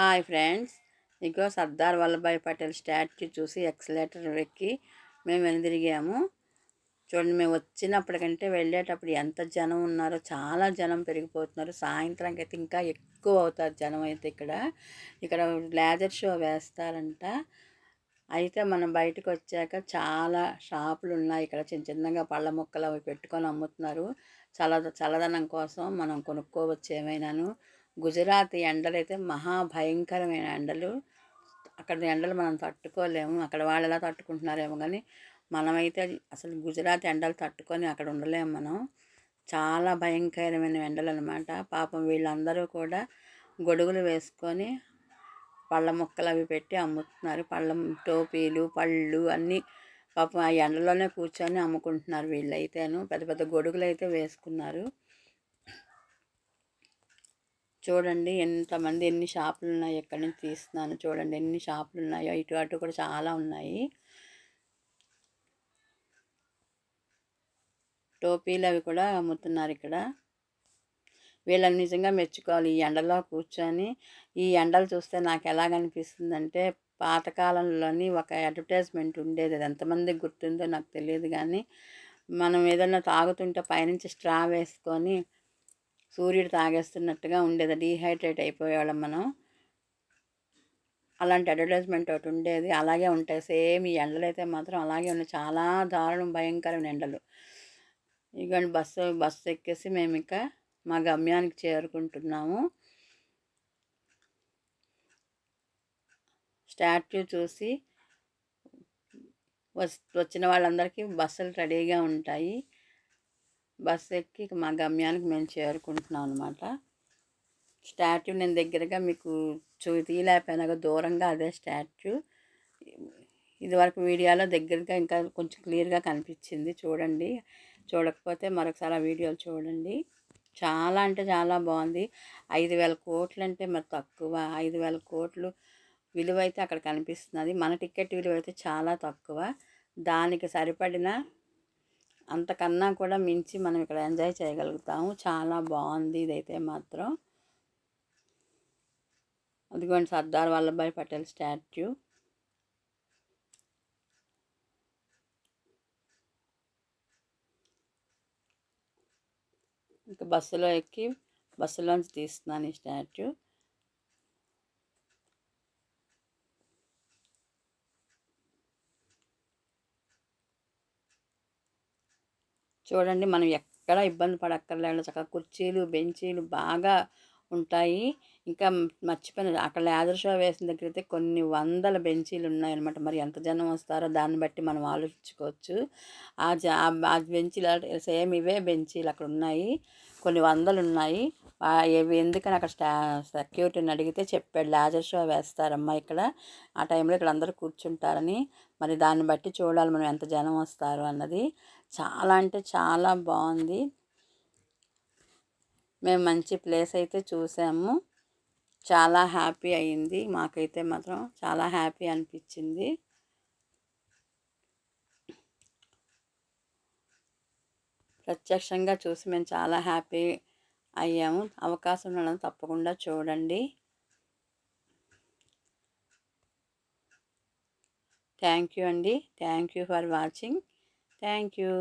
Hi friends. ఇగో Sardar Vallabhbhai Patel statue చూసి escalator ఎక్కి మేము వెనుదిరిగాము. చూడండి మేము వచ్చినప్పటికంటే వెళ్ళేటప్పుడు ఎంత జనం ఉన్నారో చాలా జనం పెరిగిపోతున్నారు. సాయంత్రానికి అయితే ఇంకా ఎక్కువ అవుతారు జనం అయితే ఇక్కడ. ఇక్కడ లేజర్ షో వేస్తారంట. అయితే మనం బయటకు వచ్చాక చాలా షాపులు ఉన్నాయి. ఇక్కడ చిన్న చిన్నగా పళ్ళ ముక్కలు అవి పెట్టుకొని అమ్ముతున్నారు. చల్ల చల్లదనం కోసం మనం కొనుక్కోవచ్చు ఏమైనాను. గుజరాత్ ఎండలు అయితే మహాభయంకరమైన ఎండలు. అక్కడ ఎండలు మనం తట్టుకోలేము. అక్కడ వాళ్ళు ఎలా తట్టుకుంటున్నారేమో కానీ మనమైతే అసలు గుజరాత్ ఎండలు తట్టుకొని అక్కడ ఉండలేము మనం. చాలా భయంకరమైన ఎండలు అనమాట పాపం వీళ్ళందరూ కూడా గొడుగులు వేసుకొని పళ్ళ ముక్కలు అవి పెట్టి అమ్ముతున్నారు. పళ్ళ టోపీలు పళ్ళు అన్నీ పాపం ఆ ఎండలోనే కూర్చొని అమ్ముకుంటున్నారు వీళ్ళైతేను. పెద్ద పెద్ద గొడుగులు అయితే వేసుకున్నారు. చూడండి ఎంతమంది ఎన్ని షాపులు ఉన్నాయి ఎక్కడి నుంచి తీస్తున్నాను చూడండి ఎన్ని షాపులు ఉన్నాయో ఇటు అటు కూడా చాలా ఉన్నాయి. టోపీలు అవి కూడా అమ్ముతున్నారు ఇక్కడ. వీళ్ళని నిజంగా మెచ్చుకోవాలి ఈ ఎండలో కూర్చొని. ఈ ఎండలు చూస్తే నాకు ఎలాగనిపిస్తుందంటే పాతకాలంలోని ఒక అడ్వర్టైజ్మెంట్ ఉండేది అది. ఎంతమందికి గుర్తుందో నాకు తెలియదు కానీ మనం ఏదైనా తాగుతుంటే పైనుంచి స్ట్రా వేసుకొని సూర్యుడు తాగేస్తున్నట్టుగా ఉండేది. డీహైడ్రేట్ అయిపోయేవాళ్ళం మనం. అలాంటి అడ్వర్టైజ్మెంట్ ఒకటి ఉండేది. అలాగే ఉంటాయి. సేమ్ ఈ ఎండలు అయితే మాత్రం అలాగే ఉన్నాయి. చాలా దారుణం భయంకరమైన ఎండలు. ఇక బస్సు బస్సు ఎక్కేసి మేము ఇంకా మా గమ్యానికి చేరుకుంటున్నాము. స్టాట్యూ చూసి వచ్చిన వాళ్ళందరికీ బస్సులు రెడీగా ఉంటాయి. బస్సు ఎక్కి మా గమ్యానికి మేము చేరుకుంటున్నాం అనమాట స్టాట్యూ నేను దగ్గరగా మీకు చూ తీయలేకపోయినా దూరంగా అదే స్టాట్యూ. ఇదివరకు వీడియోలో దగ్గరగా ఇంకా కొంచెం క్లియర్గా కనిపించింది. చూడండి. చూడకపోతే మరొకసారి ఆ వీడియోలు చూడండి. చాలా అంటే చాలా బాగుంది. ఐదు వేల కోట్లు అంటే మరి తక్కువ. ఐదు వేల కోట్లు విలువ అయితే అక్కడ కనిపిస్తున్నది. మన టికెట్ విలువ అయితే చాలా తక్కువ. దానికి సరిపడిన అంతకన్నా కూడా మించి మనం ఇక్కడ ఎంజాయ్ చేయగలుగుతాము. చాలా బాగుంది ఇదైతే మాత్రం. అదిగోండి సర్దార్ వల్లభాయ్ పటేల్ స్టాట్యూ ఇంకా బస్సులో ఎక్కి బస్సులోంచి తీస్తున్నాను ఈ స్టాట్యూ చూడండి మనం ఎక్కడ ఇబ్బంది పడక్కర్లేదు. చక్కగా కుర్చీలు బెంచీలు బాగా ఉంటాయి. ఇంకా మర్చిపోయిన. అక్కడ లేదర్ షో వేసిన దగ్గర అయితే కొన్ని వందల బెంచీలు ఉన్నాయన్నమాట. మరి ఎంత జనం వస్తారో దాన్ని బట్టి మనం ఆలోచించుకోవచ్చు. ఆ జా ఆ బెంచీలు సేమ్ ఇవే బెంచీలు అక్కడ ఉన్నాయి. కొన్ని వందలు ఉన్నాయి. ఇవి ఎందుకని అక్కడ స్టా సెక్యూరిటీని అడిగితే చెప్పాడు. లేజర్ షో వేస్తారమ్మా ఇక్కడ. ఆ టైంలో ఇక్కడ అందరూ కూర్చుంటారని. మరి దాన్ని బట్టి చూడాలి మనం ఎంత జనం వస్తారు అన్నది. చాలా అంటే చాలా బాగుంది. మేము మంచి ప్లేస్ అయితే చూసాము. చాలా హ్యాపీ అయింది. మాకైతే మాత్రం చాలా హ్యాపీ అనిపించింది. ప్రత్యక్షంగా చూసి మేము చాలా హ్యాపీ అయ్యాము. అవకాశం ఉండడం తప్పకుండా చూడండి. థ్యాంక్ యూ అండి. Thank you for watching. Thank you.